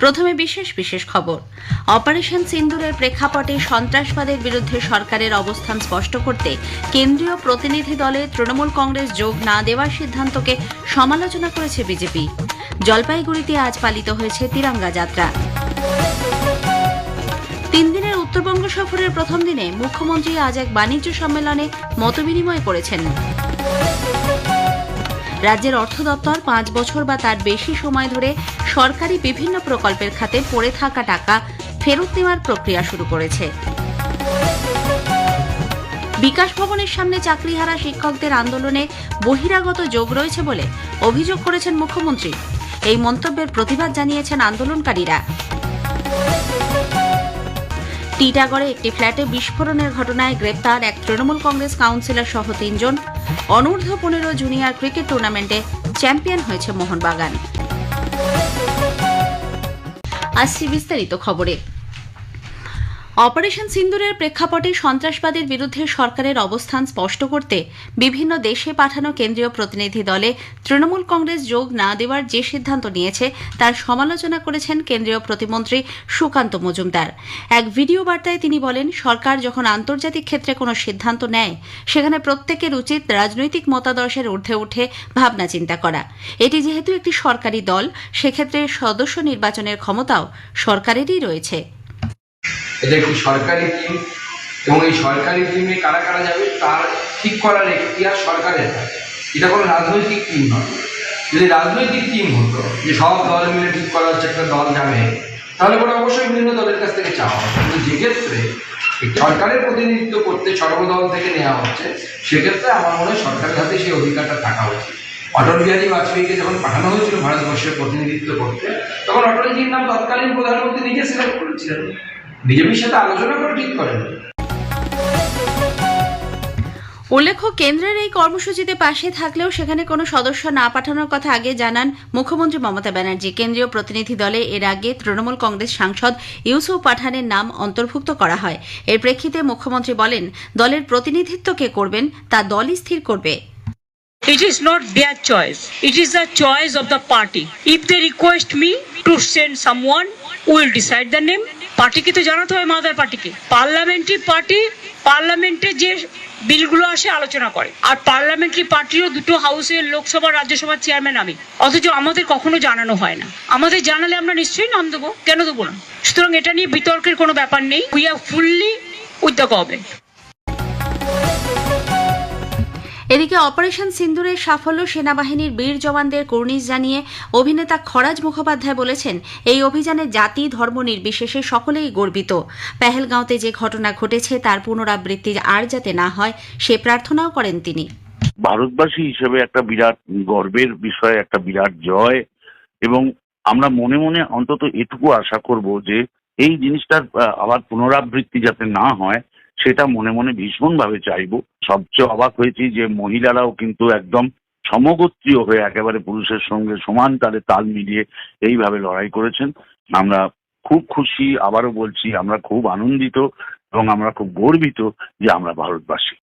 প্রথমে বিশেষ বিশেষ খবর। অপারেশন সিন্দুরের প্রেক্ষাপটে সন্ত্রাসবাদের বিরুদ্ধে সরকারের অবস্থান স্পষ্ট করতে কেন্দ্রীয় প্রতিনিধি দলে তৃণমূল কংগ্রেস যোগ না দেওয়ার সিদ্ধান্তকে সমালোচনা করেছে বিজেপি। জলপাইগুড়িতে আজ পালিত হয়েছে তিরঙ্গা যাত্রা। তিন দিনের উত্তরবঙ্গ সফরের প্রথম দিনে মুখ্যমন্ত্রী আজ এক বাণিজ্য সম্মেলনে মতবিনিময় করেছেন। রাজ্যের অর্থ দপ্তর পাঁচ বছর বা তার বেশি সময় ধরে সরকারি বিভিন্ন প্রকল্পের খাতে পড়ে থাকা টাকা ফেরত নেওয়ার প্রক্রিয়া শুরু করেছে। বিকাশ ভবনের সামনে চাকরিহারা শিক্ষকদের আন্দোলনে বহিরাগত যোগ রয়েছে বলে অভিযোগ করেছেন মুখ্যমন্ত্রী। এই মন্তব্যের প্রতিবাদ জানিয়েছেন আন্দোলনকারীরা। টিটাগড়ে একটি ফ্ল্যাটে বিস্ফোরণের ঘটনায় গ্রেপ্তার এক তৃণমূল কংগ্রেস কাউন্সিলর সহ তিনজন। অনূর্ধ্ব পনেরো জুনিয়র ক্রিকেট টুর্নামেন্টে চ্যাম্পিয়ন হয়েছে মোহনবাগান। আসছি বিস্তারিত খবরে। অপারেশন সিন্দুরের প্রেক্ষাপটে সন্ত্রাসবাদের বিরুদ্ধে সরকারের অবস্থান স্পষ্ট করতে বিভিন্ন দেশে পাঠানো কেন্দ্রীয় প্রতিনিধি দলে তৃণমূল কংগ্রেস যোগ না দেওয়ার যে সিদ্ধান্ত নিয়েছে, তার সমালোচনা করেছেন কেন্দ্রীয় প্রতিমন্ত্রী সুকান্ত মজুমদার। এক ভিডিও বার্তায় তিনি বলেন, সরকার যখন আন্তর্জাতিক ক্ষেত্রে কোনো সিদ্ধান্ত নেয়, সেখানে প্রত্যেকের উচিত রাজনৈতিক মতাদর্শের ঊর্ধ্বে উঠে ভাবনা চিন্তা করা। এটি যেহেতু একটি সরকারি দল, সেক্ষেত্রে সদস্য নির্বাচনের ক্ষমতাও সরকারেরই রয়েছে। এটা একটি সরকারি টিম এবং এই সরকারি টিমে কারা কারা যাবে, তার ঠিক করার এখতিয়ার সরকারের এটা কোনো রাজনৈতিক টিম নয়। যদি রাজনৈতিক টিম হতো, যে সব দল মিলে ঠিক করা হচ্ছে, একটা দল যাবে, তাহলে পরে অবশ্যই বিভিন্ন দলের কাছ থেকে চাওয়া হবে। কিন্তু যে ক্ষেত্রে সরকারের প্রতিনিধিত্ব করতে সর্বদল থেকে নেওয়া হচ্ছে, সেক্ষেত্রে আমার মনে হয় সরকারের হাতে সেই অধিকারটা থাকা উচিত। অটল বিহারী বাজপেয়ীকে যখন পাঠানো হয়েছিল ভারতবর্ষের প্রতিনিধিত্ব করতে, তখন অটলজির নাম তৎকালীন প্রধানমন্ত্রী নিজে সিলেক্ট করেছিলেন। বিজেপির সাথে আলোচনা করে ঠিক করেন। উল্লেখ্য, কেন্দ্রের এই কর্মসূচিতে পাশে থাকলেও সেখানে কোনো সদস্য না পাঠানোর কথা আগে জানান মুখ্যমন্ত্রী মমতা ব্যানার্জি। কেন্দ্রীয় প্রতিনিধি দলে এর আগে তৃণমূল কংগ্রেস সাংসদ ইউসুফ পাঠানের নাম অন্তর্ভুক্ত করা হয়। এর প্রেক্ষিতে মুখ্যমন্ত্রী বলেন, দলের প্রতিনিধিত্ব কে করবেন, তা দলই স্থির করবে। It is not their choice. It is the choice of the party. If they request me to send someone, we will decide the name. পার্টিকে তো জানাতে হবে মাদার পার্টিকে পার্লামেন্টারি পার্টি পার্লামেন্টে যে বিলগুলো আসে আলোচনা করে। আর পার্লামেন্টারি পার্টিরও দুটো হাউসের লোকসভা রাজ্যসভার চেয়ারম্যান আমি। অথচ আমাদের কখনো জানানো হয় না। আমাদের জানালে আমরা নিশ্চয়ই নাম দেবো। কেন দেবো না? সুতরাং এটা নিয়ে বিতর্কের কোনো ব্যাপার নেই। We are fully with the এদিকে অপারেশন সিন্দুরের সাফল্য সেনাবাহিনীর বীর জওয়ানদের কর্নিশ জানিয়ে অভিনেতা খরাজ মুখোপাধ্যায় বলেছেন, এই অভিযানে জাতি, ধর্ম নির্বিশেষে সকলেই গর্বিত। পেহেলগাঁওতে যে ঘটনা ঘটেছে, তার পুনরাবৃত্তি আর যাতে না হয়, সে প্রার্থনাও করেন তিনি। ভারতবাসী হিসেবে একটা বিরাট গর্বের বিষয়, একটা বিরাট জয়। এবং আমরা মনে মনে অন্তত এটুকু আশা করব যে, এই জিনিসটার আবার পুনরাবৃত্তি যাতে না হয় সেটা মনে মনে ভীষণভাবে চাইব। সবচেয়ে অবাক হয়েছি যে মহিলারাও কিন্তু একদম সমগোত্রীয় হয়ে একেবারে পুরুষের সঙ্গে সমান তালে তাল মিলিয়ে এইভাবে লড়াই করেছেন। আমরা খুব খুশি, আবারও বলছি, আমরা খুব আনন্দিত এবং আমরা খুব গর্বিত যে আমরা ভারতবাসী।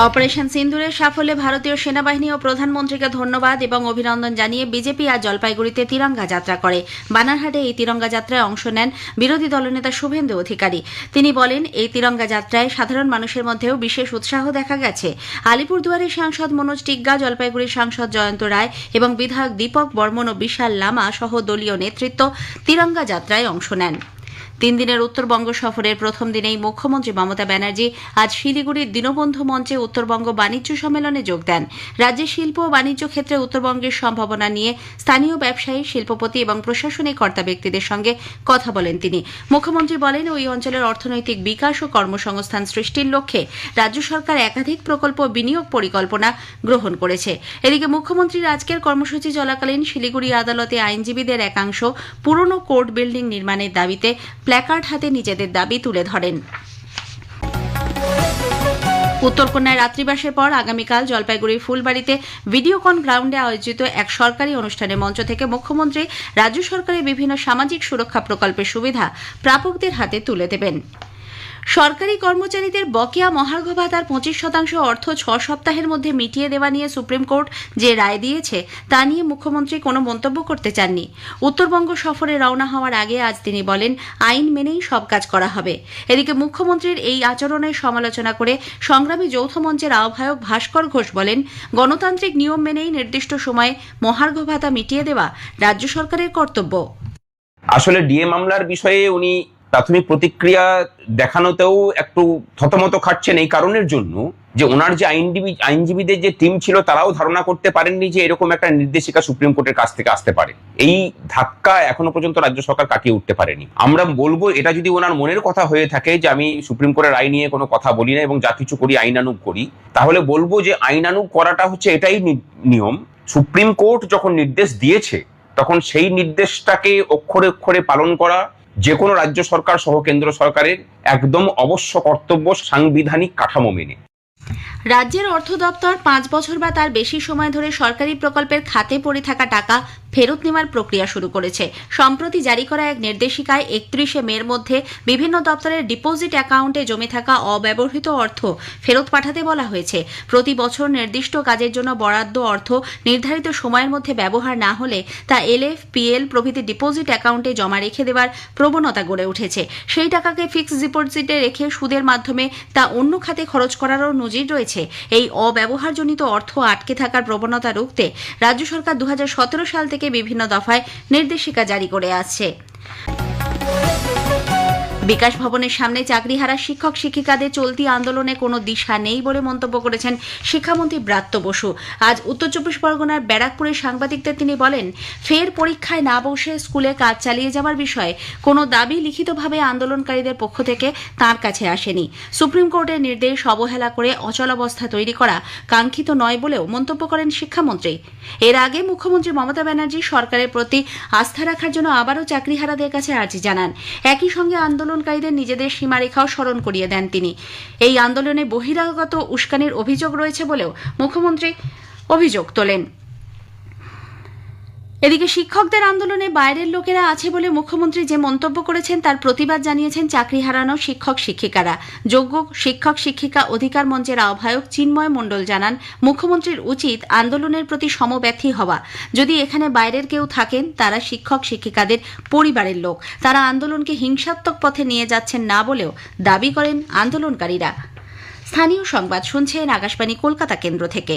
অপারেশন সিন্দুরের সাফল্যে ভারতীয় সেনাবাহিনী ও প্রধানমন্ত্রীকে ধন্যবাদ এবং অভিনন্দন জানিয়ে বিজেপি আজ জলপাইগুড়িতে তিরঙ্গা যাত্রা করে। বানারহাটে এই তিরঙ্গা যাত্রায় অংশ নেন বিরোধী দলনেতা শুভেন্দু অধিকারী। তিনি বলেন, এই তিরঙ্গা যাত্রায় সাধারণ মানুষের মধ্যেও বিশেষ উৎসাহ দেখা গেছে। আলিপুরদুয়ারের সাংসদ মনোজ টিগ্গা, জলপাইগুড়ির সাংসদ জয়ন্ত রায় এবং বিধায়ক দীপক বর্মন ও বিশাল লামা সহ দলীয় নেতৃত্ব তিরঙ্গা যাত্রায় অংশ নেন। তিন দিনের উত্তরবঙ্গ সফরের প্রথম দিনেই মুখ্যমন্ত্রী মমতা ব্যানার্জি আজ শিলিগুড়ির দীনবন্ধু মঞ্চে উত্তরবঙ্গ বাণিজ্য সম্মেলনে যোগ দেন। রাজ্যের শিল্প ও বাণিজ্য ক্ষেত্রে উত্তরবঙ্গের সম্ভাবনা নিয়ে স্থানীয় ব্যবসায়ী, শিল্পপতি এবং প্রশাসনিক কর্তা ব্যক্তিদের সঙ্গে কথা বলেন তিনি। মুখ্যমন্ত্রী বলেন, ওই অঞ্চলের অর্থনৈতিক বিকাশ ও কর্মসংস্থান সৃষ্টির লক্ষ্যে রাজ্য সরকার একাধিক প্রকল্প বিনিয়োগ পরিকল্পনা গ্রহণ করেছে। এদিকে মুখ্যমন্ত্রীর আজকের কর্মসূচি চলাকালীন শিলিগুড়ি আদালতে আইনজীবীদের একাংশ পুরনো কোর্ট বিল্ডিং নির্মাণের দাবিতে প্ল্যাকার্ড হাতে নিজেদের দাবি তুলে ধরেন। উত্তরকন্যায় রাত্রিবাসের পর আগামীকাল জলপাইগুড়ির ফুলবাড়িতে ভিডিওকন গ্রাউন্ডে আয়োজিত এক সরকারি অনুষ্ঠানের মঞ্চ থেকে মুখ্যমন্ত্রী, রাজ্য সরকারের বিভিন্ন সামাজিক সুরক্ষা প্রকল্পের সুবিধা প্রাপকদের হাতে তুলে দেবেন। সরকারি কর্মচারীদের বকেয়া মহার্ঘ ভাতার পঁচিশ শতাংশ অর্থ ছ সপ্তাহের মধ্যে মিটিয়ে দেওয়া নিয়ে সুপ্রিম কোর্ট যে রায় দিয়েছে, তা নিয়ে মুখ্যমন্ত্রী কোনো মন্তব্য করতে চাননি। উত্তরবঙ্গ সফরে রওনা হওয়ার আগে আজ তিনি বলেন, আইন মেনেই সব কাজ করা হবে। এদিকে মুখ্যমন্ত্রীর এই আচরণের সমালোচনা করে সংগ্রামী যৌথ মঞ্চের আহ্বায়ক ভাস্কর ঘোষ বলেন, গণতান্ত্রিক নিয়ম মেনেই নির্দিষ্ট সময়ে মহার্ঘ ভাতা মিটিয়ে দেওয়া রাজ্য সরকারের কর্তব্য। আসলে ডিএ মামলার বিষয়ে উনি প্রাথমিক প্রতিক্রিয়া দেখানোতেও একটু থতমত খাচ্ছেন এই কারণের জন্য যে ওনার যে আইনজীবী, আইনজীবীদের যে টিম ছিল তারাও ধারণা করতে পারেননি যে এরকম একটা নির্দেশিকা সুপ্রিম কোর্টের কাছ থেকে আসতে পারে। এই ধাক্কা এখনও পর্যন্ত রাজ্য সরকার কাটিয়ে উঠতে পারেনি। আমরা বলব এটা যদি ওনার মনের কথা হয়ে থাকে যে আমি সুপ্রিম কোর্টের আইন নিয়ে কোনো কথা বলি না এবং যা কিছু করি আইনানুগ করি, তাহলে বলব যে আইনানুগ করাটা হচ্ছে এটাই নিয়ম। সুপ্রিম কোর্ট যখন নির্দেশ দিয়েছে, তখন সেই নির্দেশটাকে অক্ষরে অক্ষরে পালন করা যে কোনো রাজ্য সরকার সহ কেন্দ্র সরকারের একদম অবশ্য কর্তব্য সাংবিধানিক কাঠামো মেনে। রাজ্যের অর্থ দপ্তর পাঁচ বছর বা তার বেশি সময় ধরে সরকারি প্রকল্পের খাতে পড়ে থাকা টাকা ফেরত নেওয়ার প্রক্রিয়া শুরু করেছে। সম্প্রতি জারি করা এক নির্দেশিকায় একত্রিশে মের মধ্যে বিভিন্ন দপ্তরের ডিপোজিট অ্যাকাউন্টে জমে থাকা অব্যবহৃত অর্থ ফেরত পাঠাতে বলা হয়েছে। প্রতি বছর নির্দিষ্ট কাজের জন্য বরাদ্দ অর্থ নির্ধারিত সময়ের মধ্যে ব্যবহার না হলে তা এলএফ, পিএল প্রভৃতি ডিপোজিট অ্যাকাউন্টে জমা রেখে দেওয়ার প্রবণতা গড়ে উঠেছে। সেই টাকাকে ফিক্সড ডিপোজিটে রেখে সুদের মাধ্যমে তা অন্য খাতে খরচ করারও নজির রয়েছে। এই অব্যবহারজনিত অর্থ আটকে থাকার প্রবণতা রুখতে রাজ্য সরকার দু হাজার সতেরো সাল থেকে বিভিন্ন দফায় নির্দেশিকা জারি করে আসছে। বিকাশ ভবনের সামনে চাকরিহারা শিক্ষক শিক্ষিকাদের চলতি আন্দোলনে কোনো দিশা নেই বলে মন্তব্য করেছেন শিক্ষামন্ত্রী ব্রাত্য বসু। আজ উত্তর চব্বিশ পরগনার ব্যারাকপুরে সাংবাদিকদের তিনি বলেন, ফের পরীক্ষায় না বসে স্কুলে কাজ চালিয়ে যাওয়ার বিষয়ে কোনো দাবি লিখিতভাবে আন্দোলনকারীদের পক্ষ থেকে তার কাছে আসেনি। সুপ্রিম কোর্টের নির্দেশ অবহেলা করে অচলাবস্থা তৈরি করা কাঙ্ক্ষিত নয় বলেও মন্তব্য করেন শিক্ষামন্ত্রী। এর আগে মুখ্যমন্ত্রী মমতা ব্যানার্জি সরকারের প্রতি আস্থা রাখার জন্য আবারও চাকরিহারাদের কাছে আর্জি জানান। একই সঙ্গে আন্দোলনকারীদের নিজেদের সীমারেখাও স্মরণ করিয়ে দেন তিনি। এই আন্দোলনে বহিরাগত উস্কানির অভিযোগ রয়েছে বলেও মুখ্যমন্ত্রী অভিযোগ তোলেন। এদিকে শিক্ষকদের আন্দোলনে বাইরের লোকেরা আছে বলে মুখ্যমন্ত্রী যে মন্তব্য করেছেন, তার প্রতিবাদ জানিয়েছেন চাকরি হারানো শিক্ষক শিক্ষিকারা। যোগ্য শিক্ষক শিক্ষিকা অধিকার মঞ্চের আহ্বায়ক চিন্ময় মণ্ডল জানান, মুখ্যমন্ত্রীর উচিত আন্দোলনের প্রতি সমব্যথী হওয়া। যদি এখানে বাইরের কেউ থাকেন, তারা শিক্ষক শিক্ষিকাদের পরিবারের লোক। তারা আন্দোলনকে হিংসাত্মক পথে নিয়ে যাচ্ছেন না বলেও দাবি করেন আন্দোলনকারীরা। স্থানীয় সংবাদ শুনছেন আকাশবাণী কলকাতা কেন্দ্র থেকে।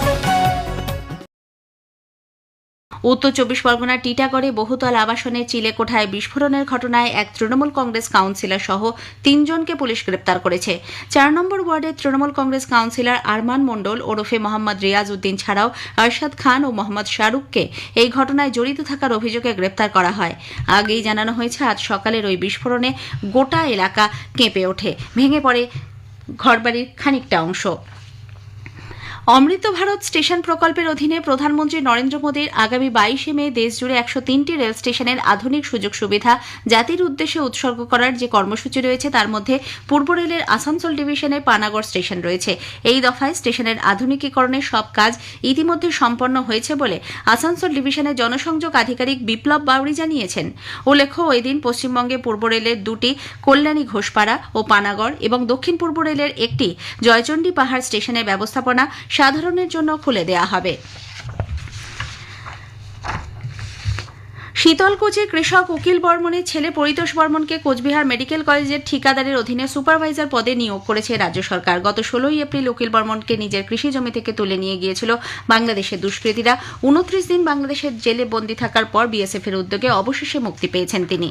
উত্তর চব্বিশ পরগনার টিটাগড়ে বহুতল আবাসনের চিলেকোঠায় বিস্ফোরণের ঘটনায় এক তৃণমূল কংগ্রেস কাউন্সিলর সহ তিনজনকে পুলিশ গ্রেপ্তার করেছে। চার নম্বর ওয়ার্ডের তৃণমূল কংগ্রেস কাউন্সিলর আরমান মণ্ডল ওরফে মোহাম্মদ রিয়াজ উদ্দিন ছাড়াও আরশাদ খান ও মোহাম্মদ শাহরুখকে এই ঘটনায় জড়িত থাকার অভিযোগে গ্রেপ্তার করা হয়। আগেই জানানো হয়েছে, আজ সকালের ওই বিস্ফোরণে গোটা এলাকা কেঁপে ওঠে। ভেঙে পড়ে ঘরবাড়ির খানিকটা অংশ। অমৃত ভারত স্টেশন প্রকল্পের অধীনে প্রধানমন্ত্রী নরেন্দ্র মোদীর আগামী বাইশে মে দেশজুড়ে একশো তিনটি রেল স্টেশনের আধুনিক সুযোগ সুবিধা, জাতির উদ্দেশ্যে উৎসর্গ করার যে কর্মসূচি রয়েছে তার মধ্যে পূর্ব রেলের আসানসোল ডিভিশনের পানাগড় স্টেশন রয়েছে। এই দফায় স্টেশনের আধুনিকীকরণের সব কাজ ইতিমধ্যে সম্পন্ন হয়েছে বলে আসানসোল ডিভিশনের জনসংযোগ আধিকারিক বিপ্লব বাউরি জানিয়েছেন। উল্লেখ্য, ওই দিন পশ্চিমবঙ্গে পূর্ব রেলের দুটি কল্যাণী ঘোষপাড়া ও পানাগড় এবং দক্ষিণ পূর্ব রেলের একটি জয়চণ্ডী পাহাড় স্টেশনের ব্যবস্থাপনা সাধারণের জন্য খুলে দেওয়া হবে। শীতলকুচি কৃষক উকিল বর্মনের ছেলে পরিতোষ বর্মনকে কোচবিহার মেডিকেল কলেজের ঠিকাদারের অধীনে সুপারভাইজার পদে নিয়োগ করেছে রাজ্য সরকার। গত ষোলোই এপ্রিল উকিল বর্মনকে নিজের কৃষি জমি থেকে তুলে নিয়ে গিয়েছিল বাংলাদেশের দুষ্কৃতীরা। উনত্রিশ দিন বাংলাদেশের জেলে বন্দী থাকার পর বিএসএফ এর উদ্যোগে অবশেষে মুক্তি পেয়েছেন তিনি।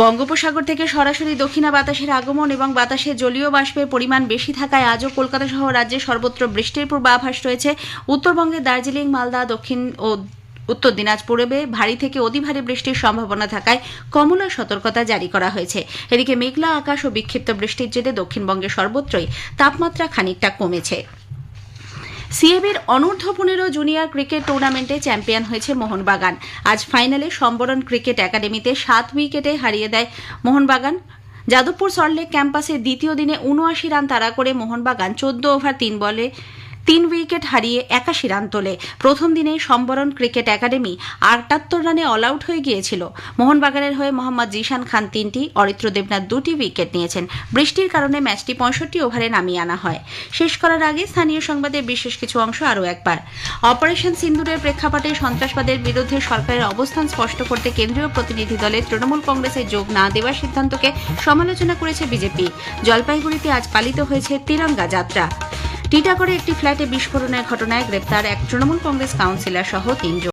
বঙ্গোপসাগর থেকে সরাসরি দক্ষিণা বাতাসের আগমন এবং বাতাসে জলীয় বাষ্পের পরিমাণ বেশি থাকায় আজও কলকাতা সহ রাজ্যে সর্বত্র বৃষ্টির পূর্বাভাস রয়েছে। উত্তরবঙ্গের দার্জিলিং, মালদা, দক্ষিণ ও উত্তর দিনাজপুরে ভারী থেকে অতি ভারী বৃষ্টির সম্ভাবনা থাকায় কমলা সতর্কতা জারি করা হয়েছে। এদিকে মেঘলা আকাশ ও বিক্ষিপ্ত বৃষ্টির জেরে দক্ষিণবঙ্গে সর্বত্রই তাপমাত্রা খানিকটা কমেছে। সিএবির অনূর্ধ্ব পনেরো জুনিয়র ক্রিকেট টুর্নামেন্টে চ্যাম্পিয়ন হয়েছে মোহনবাগান। আজ ফাইনালে সম্বরণ ক্রিকেট একাডেমিতে সাত উইকেটে হারিয়ে দেয় মোহনবাগান। যাদবপুর সল্টলেক ক্যাম্পাসে দ্বিতীয় দিনে উনআশি রান তাড়া করে মোহনবাগান চোদ্দ ওভার তিন বলে তিন উইকেট হারিয়ে একাশি রান তোলে। প্রথম দিনেই সম্বরণ ক্রিকেট একাডেমি আটাত্তর রানে অল আউট হয়ে গিয়েছিল। মোহনবাগানের হয়ে মোহাম্মদ জিশান খান তিনটি, অরিত্র দেবনাথ দুটি উইকেট নিয়েছেন। বৃষ্টির কারণে ম্যাচটি পঁয়ষট্টি ওভারে নামিয়ে আনা হয়। শেষ করার আগে স্থানীয় সংবাদের বিশেষ কিছু অংশ আরও একবার। অপারেশন সিন্দুরের প্রেক্ষাপটে সন্ত্রাসবাদের বিরুদ্ধে সরকারের অবস্থান স্পষ্ট করতে কেন্দ্রীয় প্রতিনিধি দলের তৃণমূল কংগ্রেসে যোগ না দেওয়ার সিদ্ধান্তকে সমালোচনা করেছে বিজেপি। জলপাইগুড়িতে আজ পালিত হয়েছে তিরঙ্গা যাত্রা। টিটাগড়ে একটি ফ্ল্যাটে বিস্ফোরণের ঘটনায় গ্রেপ্তার এক তৃণমূল কংগ্রেস কাউন্সিলর সহ তিনজন।